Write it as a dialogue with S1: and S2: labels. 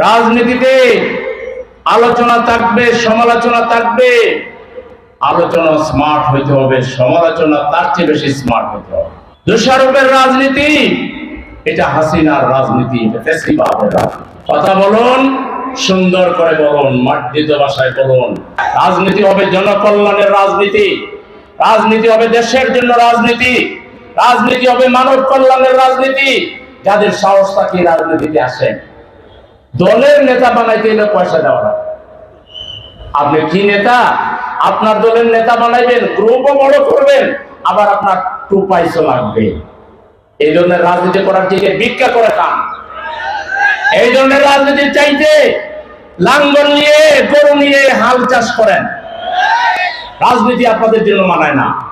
S1: রাজনীতিতে আলোচনা থাকবে, সমালোচনা থাকবে। আলোচনা স্মার্ট হইতে হবে, সমালোচনা তার চেয়ে বেশি স্মার্ট হইতে হবে। দোষারোপের রাজনীতি, এটা হাসিনার রাজনীতি কথা বলুন, সুন্দর করে বলুন, মার্জিত ভাষায় বলুন। রাজনীতি হবে জনকল্যাণের রাজনীতি। রাজনীতি হবে দেশের জন্য রাজনীতি। রাজনীতি হবে মানব কল্যাণের রাজনীতি। যাদের সাহস থাকে রাজনীতিতে আসেন। দলের নেতা বানাইতে এলে পয়সা দেওয়া লাগে। আপনি কি নেতা? আপনার দলের নেতা বানাইবেন গ্রুপও বড় করবেন, আবার আপনার টু পয়সা লাগবে। এই ধরনের রাজনীতি করার থেকে ভিক্ষা করে খান। এই ধরনের রাজনীতি চাইতে লাঙ্গল নিয়ে, গরু নিয়ে হাল চাষ করেন। রাজনীতি আপনাদের জন্য মানায় না।